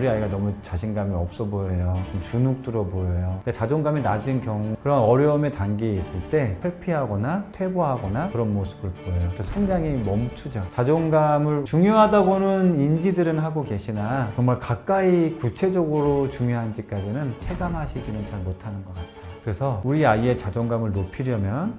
우리 아이가 너무 자신감이 없어 보여요. 좀 주눅 들어 보여요. 근데 자존감이 낮은 경우 그런 어려움의 단계에 있을 때 회피하거나 퇴보하거나 그런 모습을 보여요. 그래서 성장이 멈추죠. 자존감을 중요하다고는 인지들은 하고 계시나 정말 가까이 구체적으로 중요한지까지는 체감하시지는 잘 못하는 것 같아요. 그래서 우리 아이의 자존감을 높이려면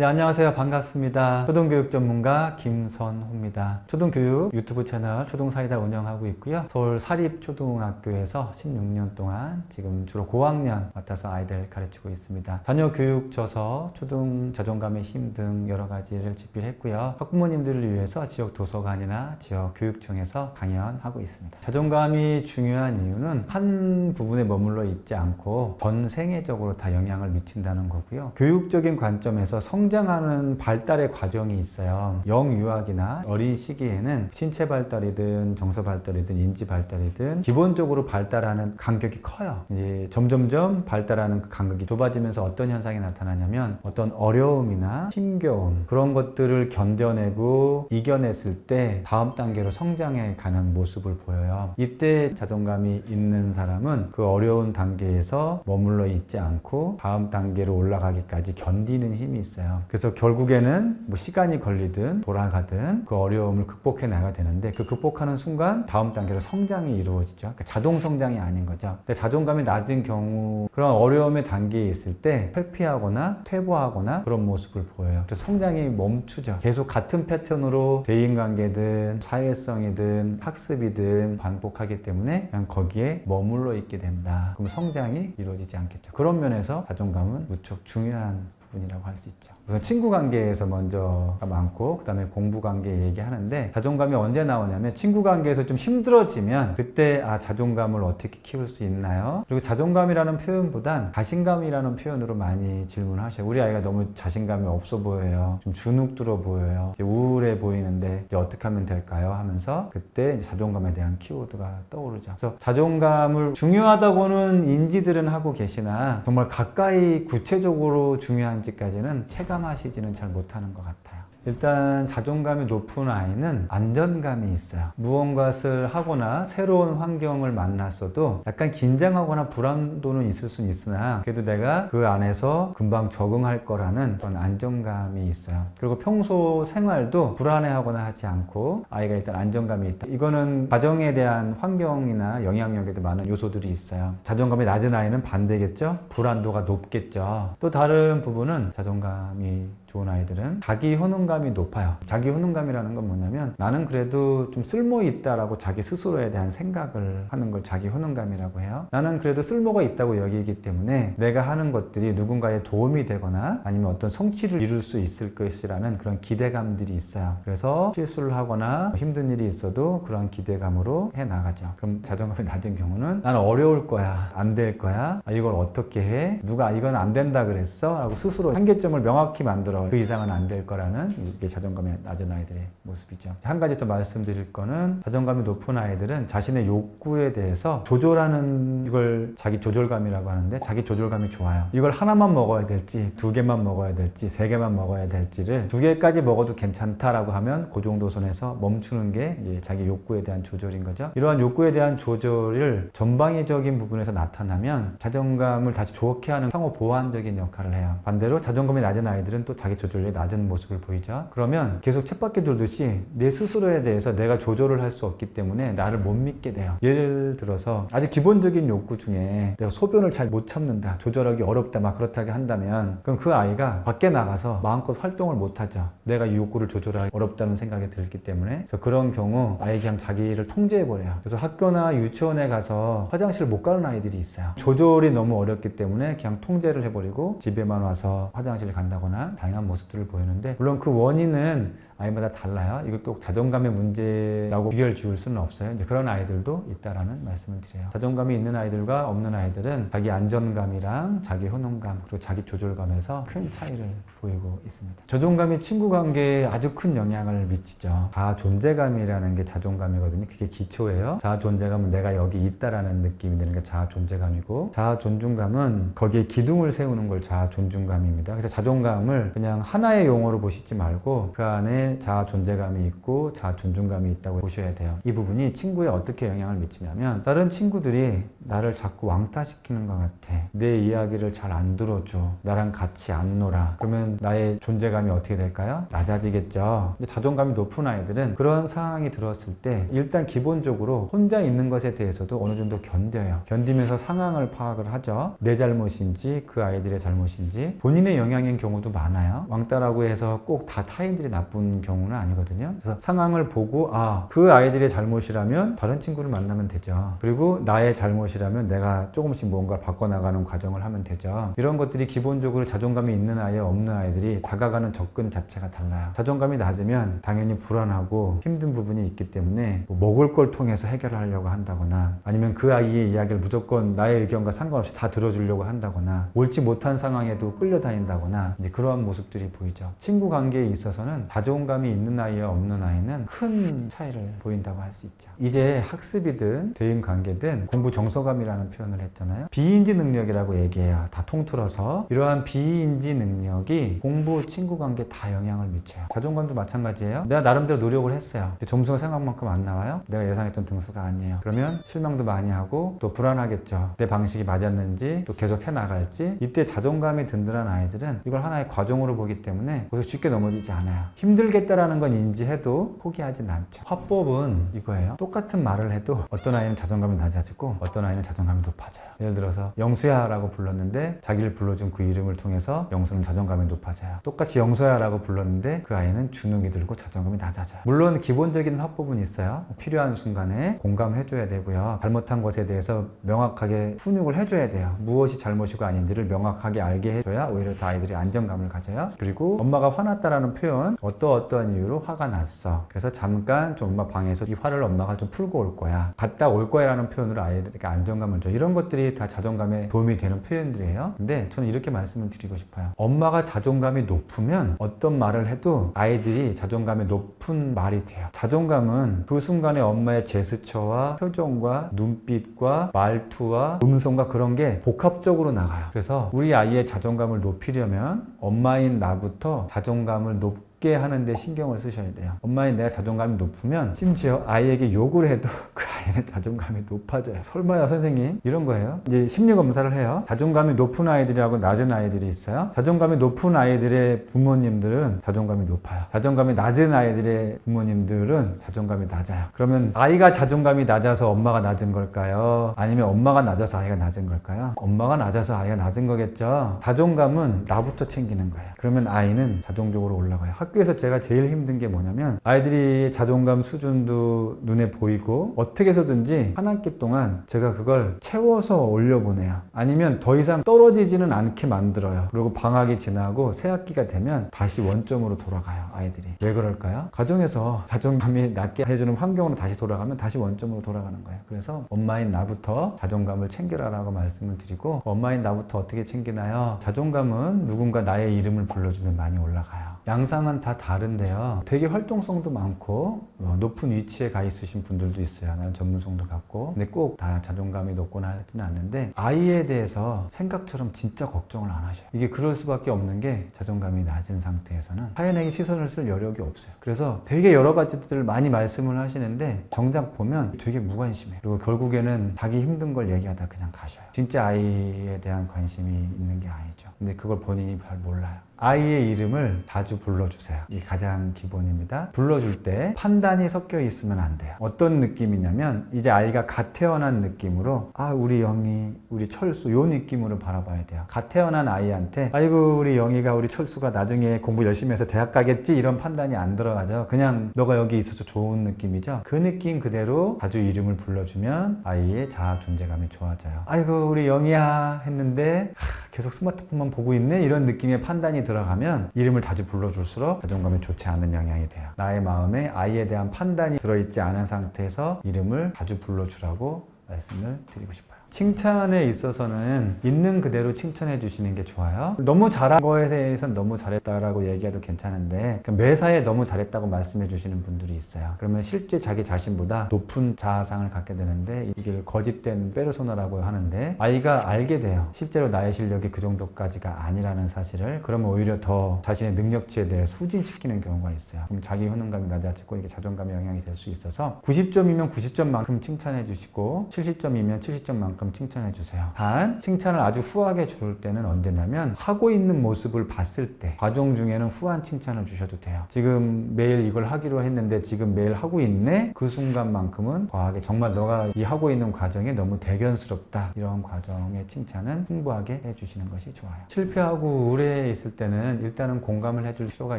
네, 안녕하세요. 반갑습니다. 초등교육 전문가 김선호입니다. 초등교육 유튜브 채널 초등사이다 운영하고 있고요. 서울 사립초등학교에서 16년 동안 지금 주로 고학년 맡아서 아이들 가르치고 있습니다. 자녀 교육 저서, 초등 자존감의 힘 등 여러 가지를 집필했고요. 학부모님들을 위해서 지역 도서관이나 지역 교육청에서 강연하고 있습니다. 자존감이 중요한 이유는 한 부분에 머물러 있지 않고 전 생애적으로 다 영향을 미친다는 거고요. 교육적인 관점에서 성 장하는 발달의 과정이 있어요. 영유아기나 어린 시기에는 신체 발달이든 정서 발달이든 인지 발달이든 기본적으로 발달하는 간격이 커요. 이제 점점점 발달하는 그 간격이 좁아지면서 어떤 현상이 나타나냐면 어떤 어려움이나 힘겨움 그런 것들을 견뎌내고 이겨냈을 때 다음 단계로 성장해 가는 모습을 보여요. 이때 자존감이 있는 사람은 그 어려운 단계에서 머물러 있지 않고 다음 단계로 올라가기까지 견디는 힘이 있어요. 그래서 결국에는 뭐 시간이 걸리든 돌아가든 그 어려움을 극복해 나가야 되는데 그 극복하는 순간 다음 단계로 성장이 이루어지죠. 그러니까 자동 성장이 아닌 거죠. 근데 자존감이 낮은 경우 그런 어려움의 단계에 있을 때 회피하거나 퇴보하거나 그런 모습을 보여요. 그래서 성장이 멈추죠. 계속 같은 패턴으로 대인관계든 사회성이든 학습이든 반복하기 때문에 그냥 거기에 머물러 있게 된다. 그럼 성장이 이루어지지 않겠죠. 그런 면에서 자존감은 무척 중요한 부분이라고 할 수 있죠. 우선 친구 관계에서 먼저가 많고 그다음에 공부 관계 얘기하는데 자존감이 언제 나오냐면 친구 관계에서 좀 힘들어지면 그때 아 자존감을 어떻게 키울 수 있나요? 그리고 자존감이라는 표현보단 자신감이라는 표현으로 많이 질문하셔요. 우리 아이가 너무 자신감이 없어 보여요. 좀 주눅 들어 보여요. 우울해 보이는데 이제 어떻게 하면 될까요? 하면서 그때 자존감에 대한 키워드가 떠오르죠. 그래서 자존감을 중요하다고는 인지들은 하고 계시나 정말 가까이 구체적으로 중요한 지까지는 체감하시지는 잘 못하는 것 같아요. 일단 자존감이 높은 아이는 안전감이 있어요. 무언가를 하거나 새로운 환경을 만났어도 약간 긴장하거나 불안도는 있을 수는 있으나 그래도 내가 그 안에서 금방 적응할 거라는 그런 안정감이 있어요. 그리고 평소 생활도 불안해하거나 하지 않고 아이가 일단 안정감이 있다. 이거는 가정에 대한 환경이나 영향력에도 많은 요소들이 있어요. 자존감이 낮은 아이는 반대겠죠? 불안도가 높겠죠. 또 다른 부분은 자존감이 좋은 아이들은 자기 효능감이 높아요. 자기 효능감이라는 건 뭐냐면 나는 그래도 좀 쓸모 있다라고 자기 스스로에 대한 생각을 하는 걸 자기 효능감이라고 해요. 나는 그래도 쓸모가 있다고 여기기 때문에 내가 하는 것들이 누군가에 도움이 되거나 아니면 어떤 성취를 이룰 수 있을 것이라는 그런 기대감들이 있어요. 그래서 실수를 하거나 힘든 일이 있어도 그런 기대감으로 해 나가죠. 그럼 자존감이 낮은 경우는 나는 어려울 거야, 안 될 거야, 아, 이걸 어떻게 해? 누가 이건 안 된다 그랬어? 하고 스스로 한계점을 명확히 만들어 그 이상은 안 될 거라는 이게 자존감이 낮은 아이들의 모습이죠. 한 가지 더 말씀드릴 거는 자존감이 높은 아이들은 자신의 욕구에 대해서 조절하는 이걸 자기 조절감이라고 하는데 자기 조절감이 좋아요. 이걸 하나만 먹어야 될지 두 개만 먹어야 될지 세 개만 먹어야 될지를 두 개까지 먹어도 괜찮다라고 하면 그 정도 선에서 멈추는 게 자기 욕구에 대한 조절인 거죠. 이러한 욕구에 대한 조절을 전방위적인 부분에서 나타나면 자존감을 다시 좋게 하는 상호 보완적인 역할을 해요. 반대로 자존감이 낮은 아이들은 또 자기 조절이 낮은 모습을 보이죠. 그러면 계속 쳇바퀴 돌듯이 내 스스로에 대해서 내가 조절을 할 수 없기 때문에 나를 못 믿게 돼요. 예를 들어서 아주 기본적인 욕구 중에 내가 소변을 잘 못 참는다, 조절하기 어렵다, 막 그렇다고 한다면 그럼 그 아이가 밖에 나가서 마음껏 활동을 못 하죠. 내가 이 욕구를 조절하기 어렵다는 생각이 들기 때문에 그래서 그런 경우 아이 그냥 자기를 통제해 버려요. 그래서 학교나 유치원에 가서 화장실을 못 가는 아이들이 있어요. 조절이 너무 어렵기 때문에 그냥 통제를 해버리고 집에만 와서 화장실을 간다거나 다양한 모습들을 보이는데 물론 그 원인은 아이마다 달라요. 이거 꼭 자존감의 문제라고 비결 지을 수는 없어요. 이제 그런 아이들도 있다라는 말씀을 드려요. 자존감이 있는 아이들과 없는 아이들은 자기 안전감이랑 자기 효능감 그리고 자기 조절감에서 큰 차이를 보이고 있습니다. 자존감이 친구 관계에 아주 큰 영향을 미치죠. 자아 존재감이라는 게 자존감이거든요. 그게 기초예요. 자아 존재감은 내가 여기 있다라는 느낌이 드는 게 자아 존재감이고 자아 존중감은 거기에 기둥을 세우는 걸 자아 존중감입니다. 그래서 자존감을 그냥 하나의 용어로 보시지 말고 그 안에 자아 존재감이 있고 자아 존중감이 있다고 보셔야 돼요. 이 부분이 친구에 어떻게 영향을 미치냐면 다른 친구들이 나를 자꾸 왕따시키는 것 같아. 내 이야기를 잘 안 들어줘. 나랑 같이 안 놀아. 그러면 나의 존재감이 어떻게 될까요? 낮아지겠죠. 근데 자존감이 높은 아이들은 그런 상황이 들었을 때 일단 기본적으로 혼자 있는 것에 대해서도 어느 정도 견뎌요. 견디면서 상황을 파악을 하죠. 내 잘못인지 그 아이들의 잘못인지 본인의 영향인 경우도 많아요. 왕따라고 해서 꼭 다 타인들이 나쁜 경우는 아니거든요. 그래서 상황을 보고 아, 그 아이들의 잘못이라면 다른 친구를 만나면 되죠. 그리고 나의 잘못이라면 내가 조금씩 뭔가를 바꿔나가는 과정을 하면 되죠. 이런 것들이 기본적으로 자존감이 있는 아이와 없는 아이들이 다가가는 접근 자체가 달라요. 자존감이 낮으면 당연히 불안하고 힘든 부분이 있기 때문에 뭐 먹을 걸 통해서 해결하려고 한다거나 아니면 그 아이의 이야기를 무조건 나의 의견과 상관없이 다 들어주려고 한다거나 옳지 못한 상황에도 끌려다닌다거나 이제 그러한 모습들이 보이죠. 친구 관계에 있어서는 자존 감이 있는 아이와 없는 아이는 큰 차이를 보인다고 할 수 있죠. 이제 학습이든 대인 관계든 공부 정서감이라는 표현을 했잖아요. 비인지 능력이라고 얘기해요. 다 통틀어서 이러한 비인지 능력이 공부 친구 관계 다 영향을 미쳐요. 자존감도 마찬가지예요. 내가 나름대로 노력을 했어요. 점수가 생각만큼 안 나와요. 내가 예상했던 등수가 아니에요. 그러면 실망도 많이 하고 또 불안하겠죠. 내 방식이 맞았는지 또 계속 해 나갈지 이때 자존감이 든든한 아이들은 이걸 하나의 과정으로 보기 때문에 거기서 쉽게 넘어지지 않아요. 힘들 겠다라는 건 인지해도 포기하진 않죠. 화법은 이거예요. 똑같은 말을 해도 어떤 아이는 자존감이 낮아지고 어떤 아이는 자존감이 높아져요. 예를 들어서 영수야라고 불렀는데 자기를 불러준 그 이름을 통해서 영수는 자존감이 높아져요. 똑같이 영수야라고 불렀는데 그 아이는 주눅이 들고 자존감이 낮아져요. 물론 기본적인 화법은 있어요. 필요한 순간에 공감해줘야 되고요. 잘못한 것에 대해서 명확하게 훈육을 해줘야 돼요. 무엇이 잘못이고 아닌지를 명확하게 알게 해줘야 오히려 더 아이들이 안정감을 가져요. 그리고 엄마가 화났다라는 표현 어떠 어떠한 이유로 화가 났어. 그래서 잠깐 좀 엄마 방에서 이 화를 엄마가 좀 풀고 올 거야. 갔다 올 거야라는 표현으로 아이들에게 안정감을 줘. 이런 것들이 다 자존감에 도움이 되는 표현들이에요. 근데 저는 이렇게 말씀을 드리고 싶어요. 엄마가 자존감이 높으면 어떤 말을 해도 아이들이 자존감이 높은 말이 돼요. 자존감은 그 순간에 엄마의 제스처와 표정과 눈빛과 말투와 음성과 그런 게 복합적으로 나가요. 그래서 우리 아이의 자존감을 높이려면 엄마인 나부터 자존감을 높 게 하는데 신경을 쓰셔야 돼요. 엄마인 내가 자존감이 높으면 심지어 아이에게 욕을 해도 그 아이는 자존감이 높아져요. 설마요 선생님 이런 거예요. 이제 심리 검사를 해요. 자존감이 높은 아이들하고 낮은 아이들이 있어요. 자존감이 높은 아이들의 부모님들은 자존감이 높아요. 자존감이 낮은 아이들의 부모님들은 자존감이 낮아요. 그러면 아이가 자존감이 낮아서 엄마가 낮은 걸까요? 아니면 엄마가 낮아서 아이가 낮은 걸까요? 엄마가 낮아서 아이가 낮은 거겠죠. 자존감은 나부터 챙기는 거예요. 그러면 아이는 자동적으로 올라가요. 학교에서 제가 제일 힘든 게 뭐냐면 아이들이 자존감 수준도 눈에 보이고 어떻게 해서든지 한 학기 동안 제가 그걸 채워서 올려보내요. 아니면 더 이상 떨어지지는 않게 만들어요. 그리고 방학이 지나고 새 학기가 되면 다시 원점으로 돌아가요. 아이들이. 왜 그럴까요? 가정에서 자존감이 낮게 해주는 환경으로 다시 돌아가면 다시 원점으로 돌아가는 거예요. 그래서 엄마인 나부터 자존감을 챙겨라라고 말씀을 드리고 엄마인 나부터 어떻게 챙기나요? 자존감은 누군가 나의 이름을 불러주면 많이 올라가요. 양상 은다 다른데요. 되게 활동성도 많고 어, 높은 위치에 가 있으신 분들도 있어요. 나는 전문성도 갖고. 근데 꼭 다 자존감이 높거나 하지는 않는데 아이에 대해서 생각처럼 진짜 걱정을 안 하셔요. 이게 그럴 수밖에 없는 게 자존감이 낮은 상태에서는 타인에게 시선을 쓸 여력이 없어요. 그래서 되게 여러 가지들을 많이 말씀을 하시는데 정작 보면 되게 무관심해요. 그리고 결국에는 자기 힘든 걸 얘기하다 그냥 가셔요. 진짜 아이에 대한 관심이 있는 게 아니죠. 근데 그걸 본인이 잘 몰라요. 아이의 이름을 자주 불러주세요. 이 가장 기본입니다. 불러줄 때 판단이 섞여 있으면 안 돼요. 어떤 느낌이냐면 이제 아이가 갓 태어난 느낌으로 아 우리 영희, 우리 철수 요 느낌으로 바라봐야 돼요. 갓 태어난 아이한테 아이고 우리 영희가 우리 철수가 나중에 공부 열심히 해서 대학 가겠지 이런 판단이 안 들어가죠. 그냥 너가 여기 있어서 좋은 느낌이죠. 그 느낌 그대로 자주 이름을 불러주면 아이의 자아 존재감이 좋아져요. 아이고 우리 영희야 했는데 하, 계속 스마트폰만 보고 있네 이런 느낌의 판단이 들어가면 이름을 자주 불러줄수록 자존감이 좋지 않은 영향이 돼요. 나의 마음에 아이에 대한 판단이 들어있지 않은 상태에서 이름을 자주 불러주라고 말씀을 드리고 싶어요. 칭찬에 있어서는 있는 그대로 칭찬해 주시는 게 좋아요. 너무 잘한 거에 대해서는 너무 잘했다라고 얘기해도 괜찮은데 그 매사에 너무 잘했다고 말씀해 주시는 분들이 있어요. 그러면 실제 자기 자신보다 높은 자아상을 갖게 되는데 이게 거짓된 페르소나라고 하는데 아이가 알게 돼요. 실제로 나의 실력이 그 정도까지가 아니라는 사실을 그러면 오히려 더 자신의 능력치에 대해 수진시키는 경우가 있어요. 그럼 자기 효능감이 낮아지고 이게 자존감에 영향이 될 수 있어서 90점이면 90점만큼 칭찬해 주시고 70점이면 70점만큼 칭찬해 주세요. 단 칭찬을 아주 후하게 줄 때는 언제냐면 하고 있는 모습을 봤을 때 과정 중에는 후한 칭찬을 주셔도 돼요. 지금 매일 이걸 하기로 했는데 지금 매일 하고 있네 그 순간만큼은 과하게 정말 너가 이 하고 있는 과정이 너무 대견스럽다 이런 과정의 칭찬은 풍부하게 해주시는 것이 좋아요. 실패하고 우울해 있을 때는 일단은 공감을 해줄 필요가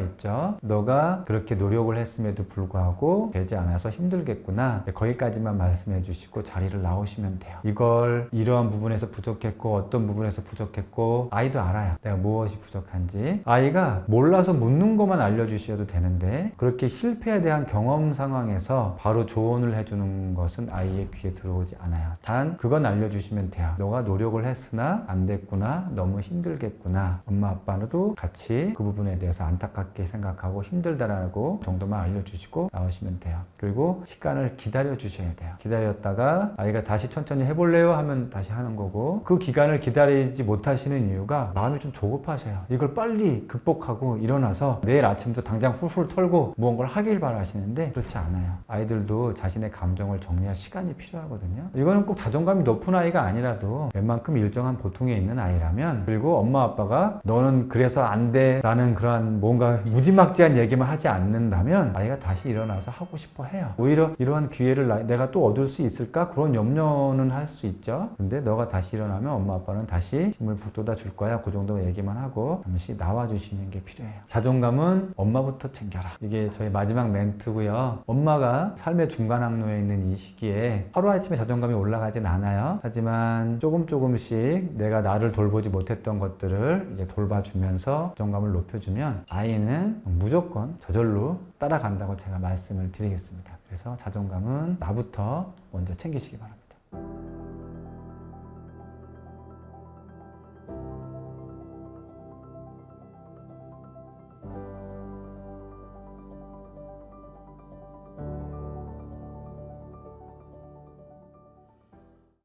있죠. 너가 그렇게 노력을 했음에도 불구하고 되지 않아서 힘들겠구나. 네, 거기까지만 말씀해 주시고 자리를 나오시면 돼요. 이걸 이러한 부분에서 부족했고 어떤 부분에서 부족했고 아이도 알아요. 내가 무엇이 부족한지. 아이가 몰라서 묻는 것만 알려주셔도 되는데 그렇게 실패에 대한 경험 상황에서 바로 조언을 해주는 것은 아이의 귀에 들어오지 않아요. 단 그건 알려주시면 돼요. 너가 노력을 했으나 안 됐구나. 너무 힘들겠구나. 엄마 아빠도 같이 그 부분에 대해서 안타깝게 생각하고 힘들다라고 정도만 알려주시고 나오시면 돼요. 그리고 시간을 기다려 주셔야 돼요. 기다렸다가 아이가 다시 천천히 해볼래요 하면 다시 하는 거고 그 기간을 기다리지 못하시는 이유가 마음이 좀 조급하셔요. 이걸 빨리 극복하고 일어나서 내일 아침부터 당장 훌훌 털고 무언가를 하길 바라시는데 그렇지 않아요. 아이들도 자신의 감정을 정리할 시간이 필요하거든요. 이거는 꼭 자존감이 높은 아이가 아니라도 웬만큼 일정한 보통에 있는 아이라면 그리고 엄마 아빠가 너는 그래서 안 돼라는 그러한 뭔가 무지막지한 얘기만 하지 않는다면 아이가 다시 일어나서 하고 싶어 해요. 오히려 이러한 기회를 나- 내가 또 얻을 수 있을까 그런 염려는 할 수 있죠. 근데 너가 다시 일어나면 엄마 아빠는 다시 힘을 북돋아 줄 거야. 그 정도 얘기만 하고 잠시 나와 주시는 게 필요해요. 자존감은 엄마부터 챙겨라. 이게 저희 마지막 멘트고요. 엄마가 삶의 중간 항로에 있는 이 시기에 하루아침에 자존감이 올라가진 않아요. 하지만 조금 조금씩 내가 나를 돌보지 못했던 것들을 이제 돌봐주면서 자존감을 높여주면 아이는 무조건 저절로 따라간다고 제가 말씀을 드리겠습니다. 그래서 자존감은 나부터 먼저 챙기시기 바랍니다.